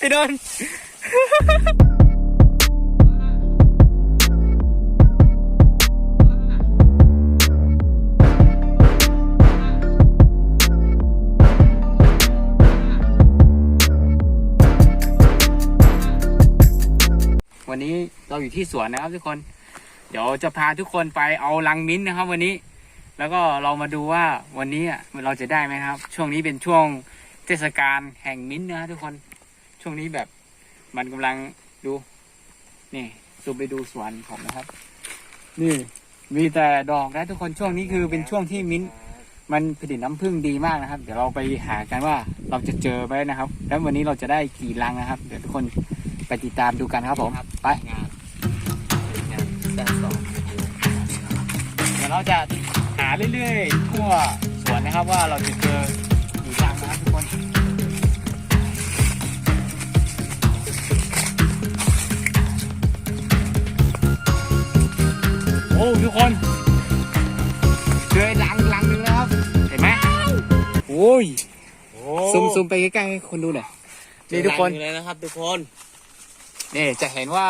พี่นนท์วันนี้เราอยู่ที่สวนนะครับทุกคน เดี๋ยวจะพาทุกคนไปเอาลังมิ้นท์นะครับ วันนี้ แล้วก็เรามาดูว่าวันนี้เราจะได้ไหมครับ ช่วงนี้เป็นช่วงเทศกาลแห่งมิ้นท์นะทุกคน ช่วงนี้แบบมันกำลังดู นี่ซูมไปดูสวนผมนะครับ นี่มีแต่ดอกนะทุกคนช่วงนี้คือเป็นช่วงที่มิ้นท์มันผลิตน้ำผึ้งดีมากนะครับ เดี๋ยวเราไปหากันว่าเราจะเจอไหมนะครับ แล้ววันนี้เราจะได้กี่ลังนะครับ เดี๋ยวทุกคนไปติดตามดูกันครับผมไปงานงานด้านสองเดี๋ยวเราจะหาเรื่อยๆทั่วสวนนะครับว่าเราจะเจอกี่รังนะครับทุกคน อ้ทุกคนเจอรังรังหนึ่งแล้วครับ เห็นไหมโอ้ยซูมซูมไปใกล้ๆให้คนดูหน่อยนี่ทุกคนเลยนะครับ ทุกคนนี่จะเห็นว่า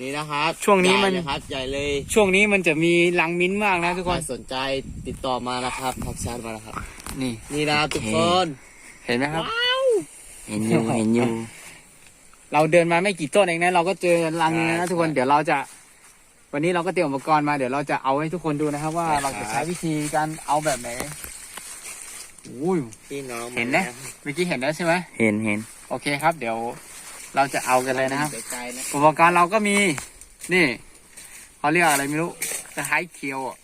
นี่นะครับช่วงนี้มันใหญ่ะครับใหญ่เลย ช่วงนี้มันจะมีรังมิ้นท์มากนะทุกคนใครสนใจติดต่อมานะครับทักแชทมานะครับ นี่นี่นะครับทุกคนเห็นไหมครับเห็นอยู่เห็นอยู่เราเดินมาไม่กี่ต้นเองนะเราก็เจอรังนึงนะใช่ทุกคนเดี๋ยวเราจะ วันนี้เราก็เตรียมอุปกรณ์มาเดี๋ยวเราจะเอาให้ทุกคนดูนะครับ ว่าใช่เราครัจะบใช้วิธีการเอาแบบไหนอุ้ยพี่น้องเห็นนะเมื่อกี้เห็นแล้วใช่ไหมเห็นเห็นโอเคครับ เดี๋ยวเราจะเอากันเลยนะครับไกลๆนะอุปกรณ์เราก็มี นี่เขาเรียกอะไรไม่รู้คล้ายๆเคียวอะ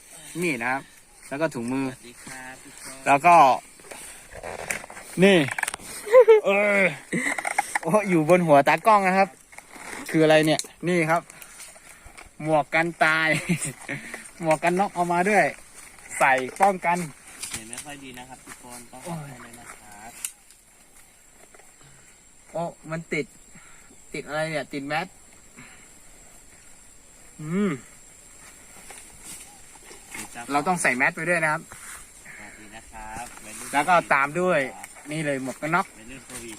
นี่นะครับ แล้วก็ถุงมือสวัสดีครับทุกคนแล้วก็ นี่เออโอ้อยู่บนหัวตากล้องนะครับ คืออะไรเนี่ย นี่ครับ หมวกกันตาย หมวกกันน็อกเอามาด้วย ใส่ป้องกัน เห็นไม่ค่อยดีนะครับทุกคนต้องขอโทษเลยนะครับโอ้มันติด ติดอะไรเนี่ย ติดแมสอืมเราต้องใส่แมสไปด้วยนะครับ สวัสดีนะครับวัยรุ่นแล้วก็ตามด้วย นี่เลยหมวกกันน็อกวัยรุ่นโควิด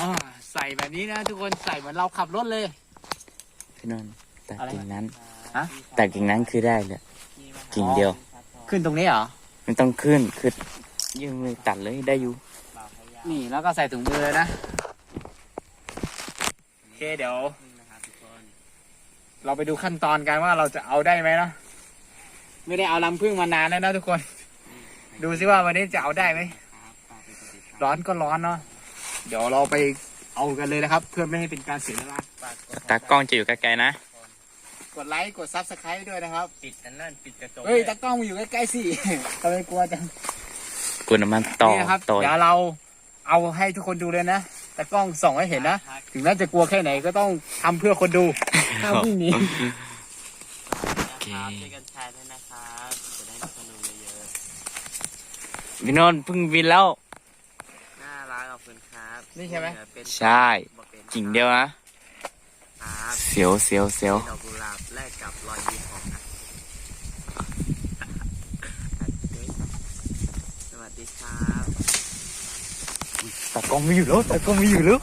อ่าใส่แบบนี้นะทุกคนใส่เหมือนเราขับรถเลย พี่นนท์ตัดอะไรกิ่งนั้นฮะ ตัดกิ่งนั้นคือได้เลยกิ่งเดียว ขึ้นตรงนี้เหรอไม่ต้องขึ้นคือยื่นมือตัดเลยได้อยู่ นี่แล้วก็ใส่ถุงมือเลยนะ โอเคเดี๋ยวนะครับทุกคนเราไปดูขั้นตอนกันว่าเราจะเอาได้ไหมเนาะไม่ได้เอาลำพึ่งมานานแล้วนะทุกคน ดูซิว่าวันนี้จะเอาได้ไหมครับฝากไปกดติดตามร้อนก็ร้อนเนาะเดี๋ยวเราไป เอากันเลยนะครับ เพื่อไม่ให้เป็นการเสียเวลาฝากกดตากล้องจะอยู่ไกลๆนะ กดไลค์กดซับสไครต์ด้วยนะครับปิดกันนั่นปิดกระจกเฮ้ยตากล้องมาอยู่ใกล้ๆสิทำไมกลัวจังกุนมันต่อนี่นะครับต่อยเดี๋ยวเราเอาให้ทุกคนดูเลยนะตากล้องส่องให้เห็นนะถึงแม้จะกลัวแค่ไหนก็ต้องทำเพื่อคนดูห้ามวิ่งหนีนะครับช่วยกันแชร์ด้วยนะครับจะได้มีคนดูเยอะ พี่นนท์เพิ่งบินแล้ว ๆน่ารักขอบคุณครับ นี่ใช่ไหมเป็นใช่ กิ่งเดียวนะครับเสียวเสียวเสียวดอกกุหลาบแลกกับรอยยิ้มของนะสวัสดีครับตากล้องไม่อยู่แล้วตากล้องไม่อยู่แล้ว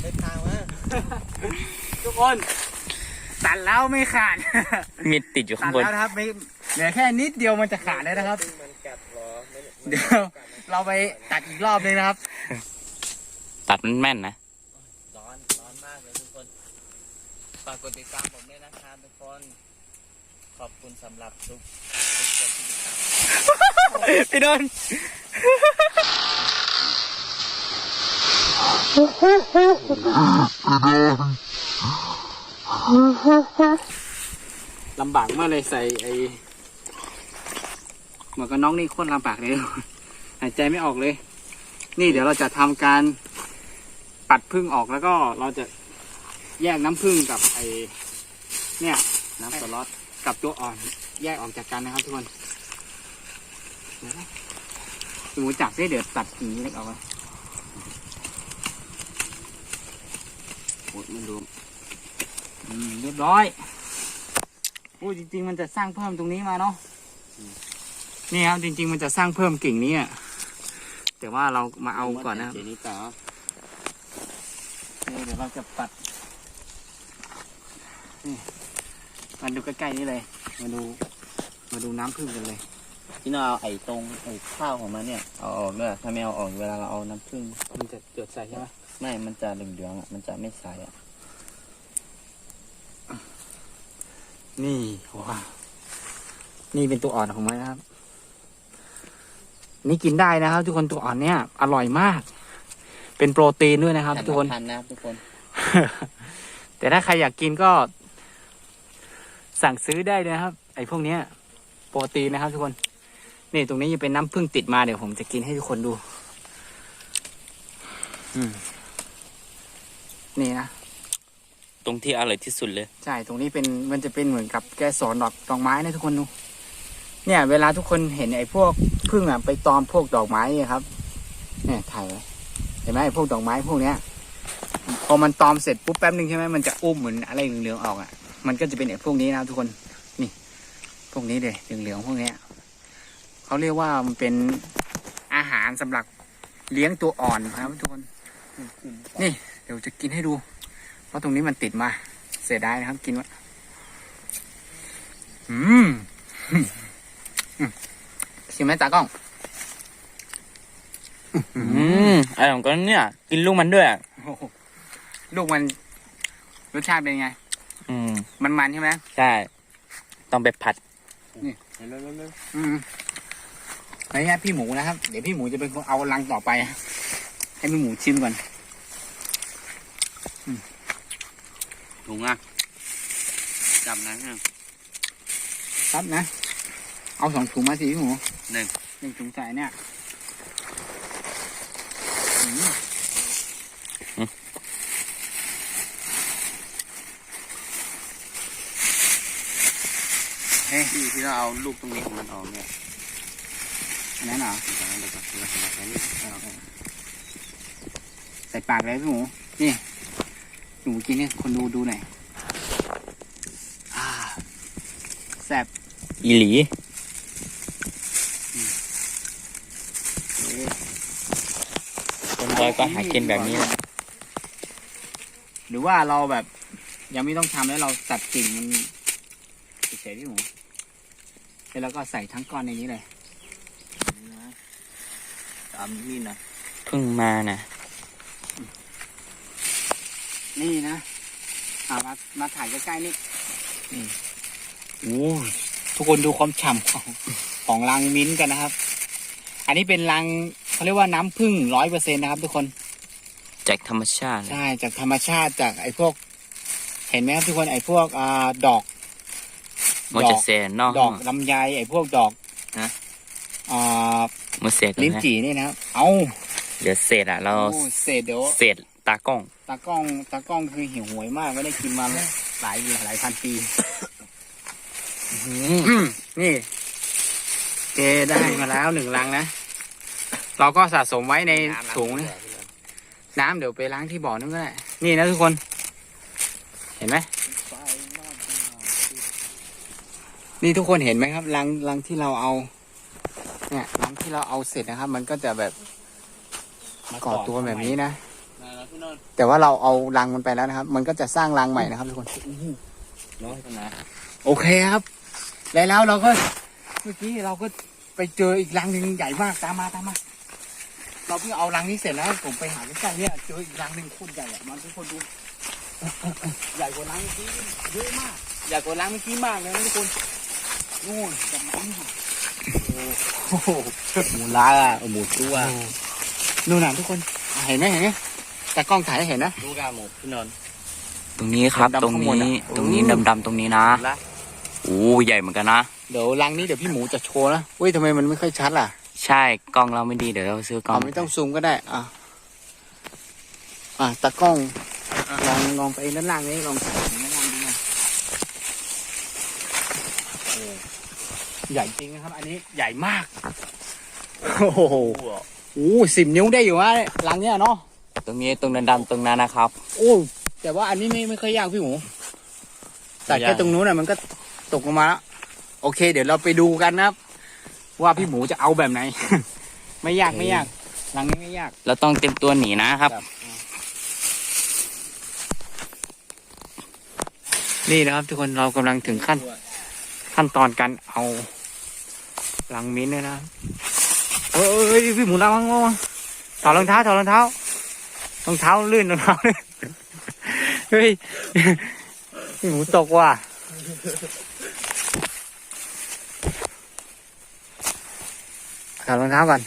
ได้ทางมาทุกคนตัดแล้วไม่ขาด มีดติดอยู่ตัข้างดบนแล้วนะครับไม่เหลือแค่นิดเดียวมันจะขาดแล้วนะครับ เดี๋ยวเราไปตัดอีกรอบนึงนะครับ ตัดมันแม่นนะ ร้อน ร้อนมากเลยทุกคน ฝากกดติดตามผมด้วยนะครับทุกคน ขอบคุณสำหรับทุกทุกคนที่ติดตาม พี่นนท์ลำบากมากเลยใส่ไอ หมวกกันน็อกนี่โคตรลำบากเลย หายใจไม่ออกเลย นี่เดี๋ยวเราจะทำการปัดพึ่งออกแล้วก็เราจะแยกน้ำพึ่งกับไอเนี่ยน้ำสล็อตกับตัวอ่อน แยกออกจากกันนะครับทุกคนเดี๋ยวนะสมมติจับได้เดี๋ยวตัดกิ่งนี้เล็กออกมาโอ้ยไม่รู้อืมเรียบร้อยโอ้ยจริง ๆ มันจะสร้างเพิ่มตรงนี้มาเนาะ นี่ครับจริง ๆ มันจะสร้างเพิ่มกิ่งนี้อะแต่ว่าเรามาเอาก่อนนะครับเจนี่ต่อนี่เดี๋ยวเราจะปัดนี่มาดูใกล้ๆนี่เลย มาดู มาดูน้ำพึ่งกันเลย พี่น้องเอาไอ้ตรงไอ้ข้าวของมันเนี่ยเอาออกด้วยถ้าไม่เอาออกเวลาเราเอาน้ำผึ้งมันจะเดือดใส่ใช่ไหมไม่มันจะเหลืองๆอะมันจะไม่ใสอะนี่ว้าวนี่เป็นตัวอ่อนของมันนะครับ นี่กินได้นะครับ ทุกคนตัวอ่อนเนี่ย อร่อยมาก เป็นโปรตีนด้วยนะครับ ทุกคนทันนะครับทุกคน แต่ถ้าใครอยากกินก็ สั่งซื้อได้เลยนะครับ ไอ้พวกเนี้ย โปรตีนนะครับ ทุกคน นี่ตรงนี้จะเป็นน้ำผึ้งติดมาเดี๋ยวผมจะกินให้ทุกคนดูอืมนี่นะตรงที่อร่อยที่สุดเลย ใช่ ตรงนี้เป็นมันจะเป็นเหมือนกับแกสอนดอกดอกไม้นะทุกคนดู เนี่ย เวลาทุกคนเห็นไอ้พวกพึ่งอะไปตอมพวกดอกไม้ครับ เนี่ยถ่ายไว้เห็นไหมไอ้พวกดอกไม้พวกเนี้ยพอมันตอมเสร็จปุ๊บแป๊บนึงใช่ไหมมันจะอุ้มเหมือนอะไรเหลืองๆออกอะ มันก็จะเป็นไอ้พวกนี้นะทุกคนนี่ พวกนี้เลยเหลืองๆพวกเนี้ยเขาเรียกว่ามันเป็นอาหารสำหรับเลี้ยงตัวอ่อนนะครับทุกคนนี่ เดี๋ยวจะกินให้ดู เพราะตรงนี้มันติดมา เสียดายนะครับกินวะอืม ชิมไหมตากล้อง อืมไอ้ของก็เนี่ย กินลูกมันด้วยอะโอ้โหลูกมัน รสชาติเป็นไง อืม มันมันๆใช่ไหมใช่ ต้องไปผัดอืมแล้วเนี่ยพี่หมูนะครับ เดี๋ยวพี่หมูจะเป็นคนเอาลังต่อไป ให้พี่หมูชิมก่อนถุงอะจับนะฮะครับนะ เอาสองถุงมาสิพี่หมูหนึ่งหนึ่งถุงใส่เนี่ยอืมเฮ้ยที่ที่เราเอาลูกตรงนี้ของมันออกเนี่ยอันนั้นเหรอจากนั้นเราก็เราก็ใส่นี่เอาไปใส่ปากเลยพี่หมู นี่หมูกินเนี่ยคนดูดูหน่อยอ่าแซ่บอีหลี เอ๊ะ คนดอยก็หากินแบบนี้แหละหรือว่าเราแบบ ยังไม่ต้องทำแล้วเราตัดกิ่งมันเฉยๆพี่หมูแล้วเราก็ใส่ทั้งก้อนในนี้เลยตามนี่นะเพิ่งมานะนี่นะอ่ามามาถ่ายใกล้ๆนี่นี่โอ้ทุกคนดูความฉ่ำของของรังมิ้นท์กันนะครับ อันนี้เป็นรัง เขาเรียกว่าน้ำผึ้งร้อยเปอร์เซ็นนะครับ ทุกคนจากธรรมชาติใช่จากธรรมชาติจากไอ้พวก เห็นไหมครับทุกคนไอ้พวกอ่าดอกมันจะเสียเนาะดอกลำไยไอ้พวกดอกนะอ่ามันเสียกันลิ้นนะจี่นี่นะครับเอาเดี๋ยวเศษอะ เราโอ้เศษเดี๋ยวเศษตากล้อง ตากล้องตากล้องคือหิวโหวยมากไม่ได้กินมาหลายหลายพันปีนี่เจได้มาแล้วหนึ่งลังนะ เราก็สะสมไว้ในถุงนะน้ำเดี๋ยวไปล้างที่บ่อนั่นก็ได้ นี่นะทุกคน เห็นไหมนี่ทุกคนเห็นไหมครับลังลังที่เราเอา เนี่ยลังที่เราเอาเสร็จนะครับ มันก็จะแบบก่อตัวแบบนี้นะแต่ว่าเราเอารังมันไปแล้วนะครับ มันก็จะสร้างรังใหม่นะครับทุกคนน้อยนะโอเคครับแล้วแล้วเราก็ เมื่อกี้เราก็ไปเจออีกรังหนึ่งใหญ่มากตามมาตามมา เราเพิ่งเอารังนี้เสร็จแล้วผมไปหาใกล้ๆเนี่ยเจออีกรังหนึ่งโคตรใหญ่อะมันทุกคนดูใหญ่กว่ารังเมื่อกี้เยอะมากใหญ่กว่ารังเมื่อกี้มากเลยนะทุกคนนู่นจากน้ำอยู่โอ้โหหมูลาอะหมูตัวนู่นน่ะทุกคนอะเห็นไหมเห็นไหมแต่กล้องถ่ายให้เห็นนะลูกอะหมูพี่นนท์ตรงนี้ครับดำๆตรงข้างบนนี้อะตรงนี้โอ้ดำๆตรงนี้นะละโอ้ใหญ่เหมือนกันนะเดี๋ยวรังนี้เดี๋ยวพี่หมูจะโชว์นะเว้ยทำไมมันไม่ค่อยชัดล่ะ ใช่กล้องเราไม่ดีเดี๋ยวเราซื้อกล้องเอาไม่ต้องซูมก็ได้ อะ อะตากล้องลองลองไปด้านล่างนี้ลองใส่ด้านล่างดูนะโอ้ใหญ่จริงนะครับ อันนี้ใหญ่มาก โอ้โหโอ้สิบนิ้วได้อยู่วะรังเนี้ยเนาะตรงนี้ตรงดำๆตรงนั้นนะครับ โอ้แต่ว่าอันนี้ไม่ไม่ค่อยยากพี่หมูแต่แค่ตรงนู้นน่ะมันก็ตกลงมาแล้วโอเค เดี๋ยวเราไปดูกันนะครับ ว่าพี่หมูจะเอาแบบไหน ไม่ยากไม่ยาก หลังนี้ไม่ยาก เราต้องเต็มตัวหนีนะครับ นี่นะครับ ทุกคนเรากำลังถึงขั้น ขั้นตอนการเอาหลังมิ้นท์เลยนะเอ้ยเอ้ยพี่หมูระวังระวังถอดรองเท้าถอดรองเท้ารองเท้าลื่นรองเท้าลื่นเฮ้ยพี่หมูตกว่ะ ถอดรองเท้าก่อน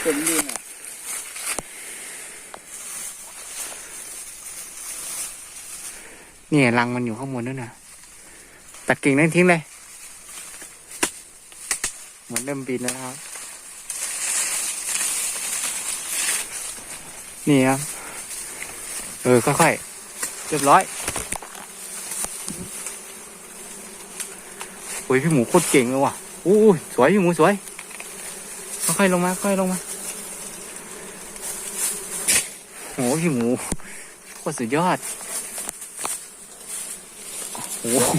เป็นดินอะนี่รังมันอยู่ข้างบนนั่นน่ะตัดกิ่งนั้นทิ้งเลย เหมือนเริ่มบินแล้วนะครับ นี่ครับ เออ ค่อยๆ เรียบร้อย โอ้ยพี่หมูโคตรเก่งเลยว่ะอู้ยสวยพี่หมูสวยค่อยๆลงมาค่อยๆลงมาโอ้พี่หมูโคตรสุดยอดโอ้โห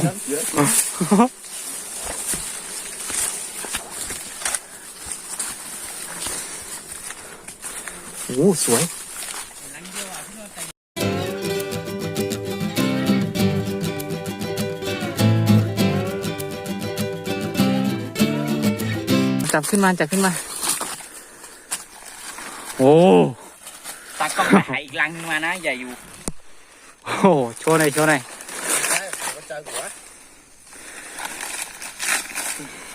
โอ้โหสวย ขึ้นมาจับขึ้นมา โอ้ตากล้องไปหาอีกลังนึงมานะ อย่าอยู่โหโชว์หน่อยโชว์หน่อย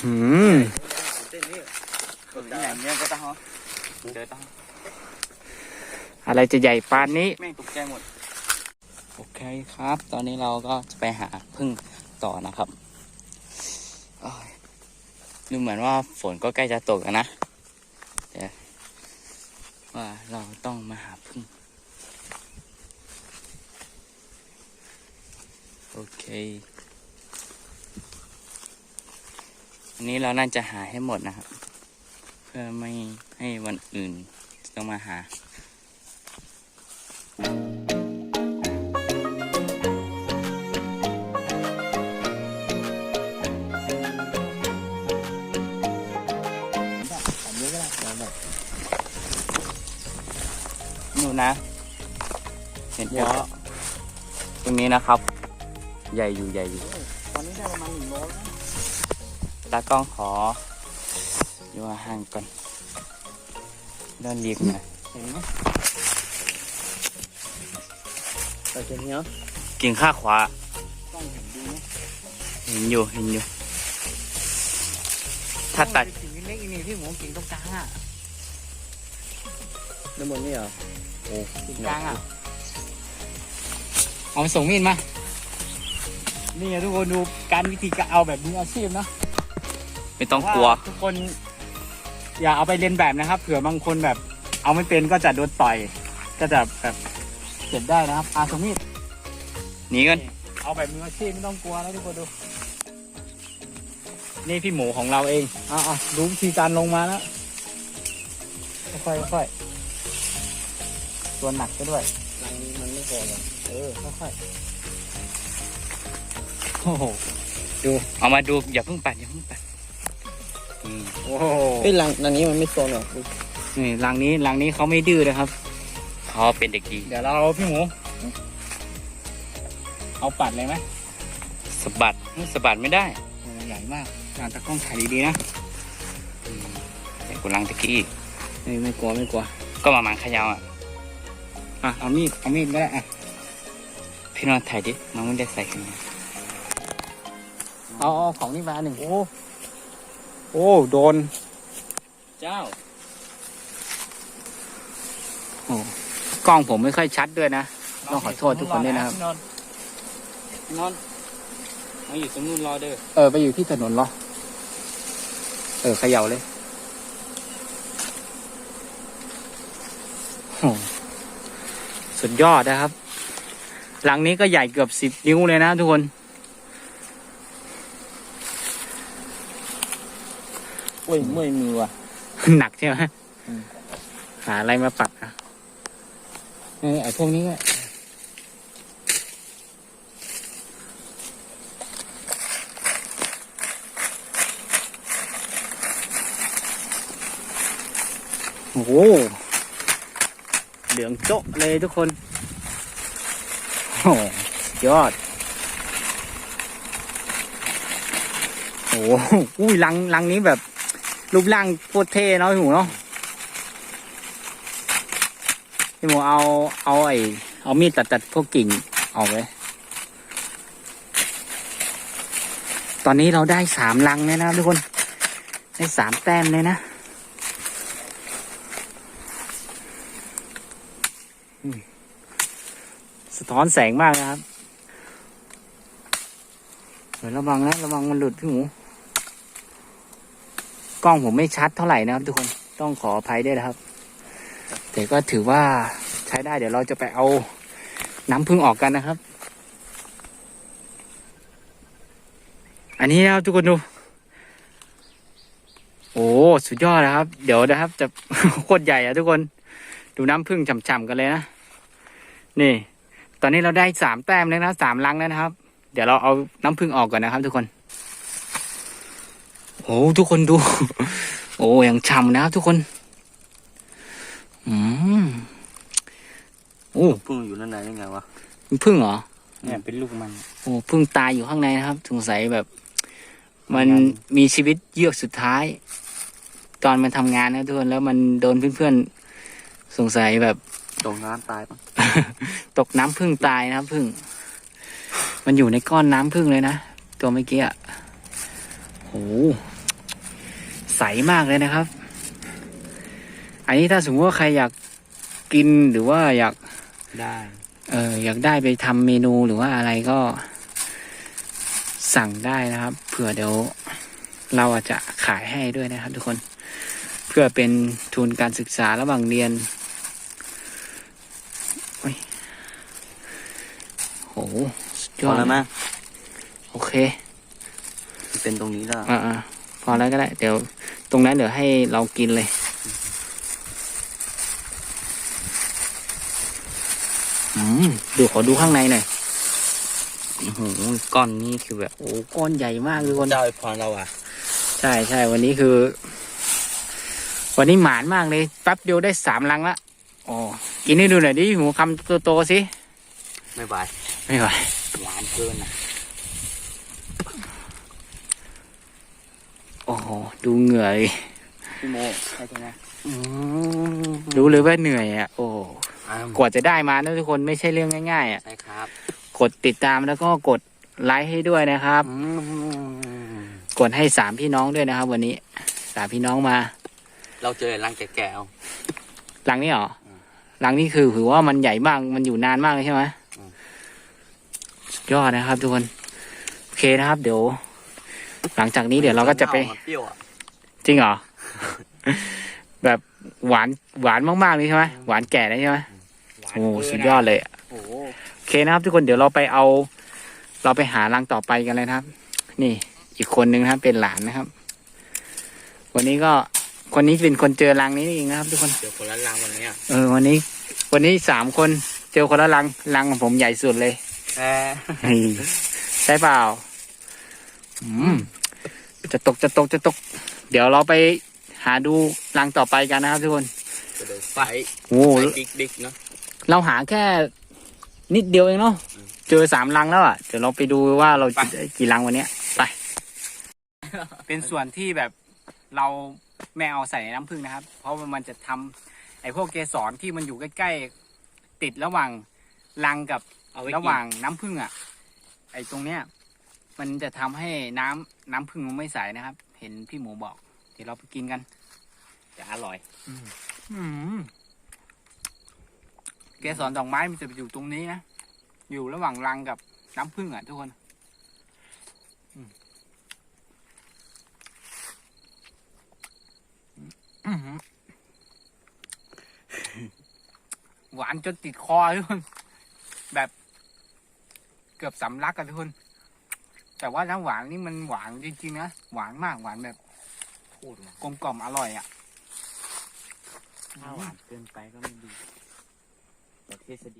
อืมอย่างเงี้ยก็ต้องเจอต้องอะไรจะใหญ่ปานนี้แม่งตกใจหมด โอเคครับ ตอนนี้เราก็จะไปหาพึ่งต่อนะครับโอ้ย ดูเหมือนว่าฝนก็ใกล้จะตกแล้วนะเดี๋ยวว่าเราต้องมาหาพึ่ง โอเคอันนี้เราน่าจะหาให้หมดนะครับ เพื่อไม่ให้วันอื่นต้องมาหานู่น นะ เห็นเยอะตรงนี้นะครับ ใหญ่อยู่ใหญ่อยู่ตอนนี้ได้ประมาณหนึ่งโลแล้วตากล้องขออยู่ห่างๆก่อนเดินรีบหน่อยเห็นไหมแต่เนี้ยกิ่งข้างขวากล้องเห็นดูไหมเห็นอยู่เห็นอยู่ ถ้าตัดกิ่งเล็กๆนี่พี่หมูกิ่งตรงกลางอะน้ำมันนี่เหรอ กิ่งกลางอะ เอาไปส่งมีดมา นี่ทุกคนดูการวิธีการเอาแบบมืออาชีพนะไม่ต้องกลัวาทุกคน อย่าเอาไปเรียนแบบนะครับ เผื่อบางคนแบบ เอาไม่เป็นก็จะโดนต่อย ก็จะแบบเจ็บได้นะครับอาสงมีดหนีกัน เอาแบบมืออาชีพไม่ต้องกลัวนะทุกคนดู นี่พี่หมูของเราเองอ่าดูวิธีการลงมาแล้วค่อยๆค่อยๆ ตัวหนักไปด้วยรังนี้มันไม่พอหรอกเออค่อยๆโอ้โหเอามาดูอย่าเพิ่งปัดอย่าเพิ่งปัดอืมโอ้โหเฮ้ยรังรังนี้มันไม่โซนหรอกนี่รังนี้รังนี้เขาไม่ดื้อนะครับเขาเป็นเด็กดีเดี๋ยวเราพี่หมู เอาปัดเลยไหมสะบัดสะบัดไม่ได้โอ้ใหญ่มากการตะกล้องถ่ายดีๆนะแต่กูลังตะกี้ไม่ไม่กลัวไม่กลัว ก็มาหมังเขยาวอะ อะเอามีดเอามีดก็ได้อะพี่นอนถ่ายดิมันไม่ได้ใส่กันนะเอาเอาของนี่มาหนึ่งโอ้โอ้โดน เจ้ากล้องผมไม่ค่อยชัดด้วยนะต้องขอโทษทุกคนด้วยนะครับนอนนอนมาอยู่ตรงนู้นรอเด้อเออไปอยู่ที่ถนนเหรอเออเขย่าเลยโอ้ สุดยอดนะครับ หลังนี้ก็ใหญ่เกือบสิบนิ้วเลยนะทุกคน โอ้ยเมื่อยมือว่ะ หนักใช่ไหมหาอะไรมาปักอะเออไอ้พวกนี้ก็โอ้โหเหลืองโจ๊ะเลยทุกคน โหยอด โอ้โหอุ้ยลังลังนี้แบบ รูปร่างโคตรเท่เนาะพี่หมูเนาะพี่หมูเอาเอาไอ้เอามีดตัดตัดพวกกิ่งออกเลยตอนนี้เราได้สามลังเลยนะทุกคน ได้สามแต้มเลยนะอืมสะท้อนแสงมากนะครับเดี๋ยวระวังนะระวังมันหลุดพี่หมู กล้องผมไม่ชัดเท่าไหร่นะครับ ทุกคนต้องขออภัยด้วยนะครับ แต่ก็ถือว่าใช้ได้เดี๋ยวเราจะไปเอาน้ำพึ่งออกกันนะครับ อันนี้นะครับทุกคนดู โอ้สุดยอดนะครับ เดี๋ยวนะครับ จะโคตรใหญ่อะทุกคน ดูน้ำพึ่งฉ่ำๆกันเลยนะ นี่ ตอนนี้เราได้สามแต้มแล้วนะสามลังแล้วนะครับ เดี๋ยวเราเอาน้ำพึ่งออกก่อนนะครับ ทุกคนโอ้ทุกคนดู โอ้ยังฉ่ำนะครับทุกคน อืมโอ้พึ่งอยู่ด้านในได้ไงวะมันพึ่งเหรอเนี่ยเป็นลูกมันโอ้พึ่งตายอยู่ข้างในนะครับสงสัยแบบ มันมีชีวิตเยือกสุดท้าย ตอนมันทำงานนะทุกคนแล้วมันโดนเพื่อนๆสงสัยแบบตรงน้ำตายปะ ตกน้ำพึ่งตายนะครับพึ่ง มันอยู่ในก้อนน้ำพึ่งเลยนะ ตัวเมื่อกี้อะโหใสมากเลยนะครับ อันนี้ถ้าสมมติว่าใครอยากกินหรือว่าอยากได้ เอออยากได้ไปทำเมนูหรือว่าอะไรก็ สั่งได้นะครับ เผื่อเดี๋ยวเราอาจจะขายให้ด้วยนะครับ ทุกคน เพื่อเป็นทุนการศึกษาระหว่างเรียนโอ้ย โหสุดยพออดแล้วมั้ยโอเคมันเป็นตรงนี้แล้วอ่าๆพอแล้วก็ได้ เดี๋ยว ตรงนั้นเดี๋ยวให้เรากินเลย อืมดูขอดูข้างในหน่อยโอ้โหก้อนนี้คือแบบโอ้ก้อนใหญ่มากเลยคนเจ้าไอพรเราอะใช่ใช่วันนี้คือ วันนี้หมานมากเลยแป๊บเดียวได้สามลังละอ๋อกินให้ดูหน่อยดิหมูคำโตๆสิไม่ไหว ไม่ไหวหวานเกินอะ โอ้โห ดูเหงื่อเลยพี่โมใช่ไหมรู้เลยว่าเหนื่อยอะ โอ้อ้าวกว่าจะได้มานะทุกคนไม่ใช่เรื่องง่ายๆอะใช่ครับ กดติดตามแล้วก็กดไลค์ให้ด้วยนะครับอืมกดให้สามพี่น้องด้วยนะครับ วันนี้สามพี่น้องมา เราเจอรังแก่ๆเอาหลังนี้เหรออืมหลังนี้คือถือว่ามันใหญ่มากมันอยู่นานมากเลยใช่ไหมอืมสุด ยอดนะครับทุกคนโอเคนะครับ เดี๋ยว หลังจากนี้เดี๋ยวเราก็จะไปมันเปรี้ยวอะจริงเหรอ แบบหวานหวานมากๆเลยใช่ไหมหวานแก่เลยใช่ไหมโอ้สุดยอดเลยอะโอ้โหโอเคนะครับ ทุกคนเดี๋ยวเราไปเอา เราไปหารังต่อไปกันเลยนะครับ นี่อีกคนนึงนะครับเป็นหลานนะครับ วันนี้ก็คนนี้เป็นคนเจอรังนี้เองนะครับ ทุกคนเจอคนละรังวันเนี้ยเออวันนี้ วันนี้สามคนเจอคนละรังรังของผมใหญ่สุดเลย แอเฮ้ยใช่เปล่า อืม จะตกจะตกจะตก เดี๋ยวเราไปหาดูรังต่อไปกันนะครับทุกคนจะเดินไฟโอ้ไฟโหดิกดิกๆเนาะเราหาแค่นิดเดียวเองเนาะอืมเจอสามรังแล้วอะเดี๋ยวเราไปดูว่าเราจะได้กี่รังวันเนี้ยไปเป็นส่วนที่แบบเราไม่เอาใส่ในน้ำผึ้งนะครับ เพราะว่ามันจะทำไอ้พวกเกสรที่มันอยู่ใกล้ๆติดระหว่างรังกับ เอาไว้ระหว่างน้ำผึ้งอะ ไอ้ตรงเนี้ย มันจะทำให้น้ำน้ำผึ้งมันไม่ใสนะครับ เห็นพี่หมูบอก เดี๋ยวเราไปกินกัน จะอร่อย อืมเกสรดอกไม้มันจะไปอยู่ตรงนี้นะ อยู่ระหว่างรังกับน้ำผึ้งอะทุกคนอืมอื้อหือหวานจนติดคอทุกคน แบบเกือบสำลักกันทุกคน แต่ว่าน้ำหวานนี่มันหวานจริงๆนะ หวานมากหวานแบบพูดมากลมกล่อมอร่อยอะ ถ้าหวานเกินไปก็ไม่ดีแต่เทศดี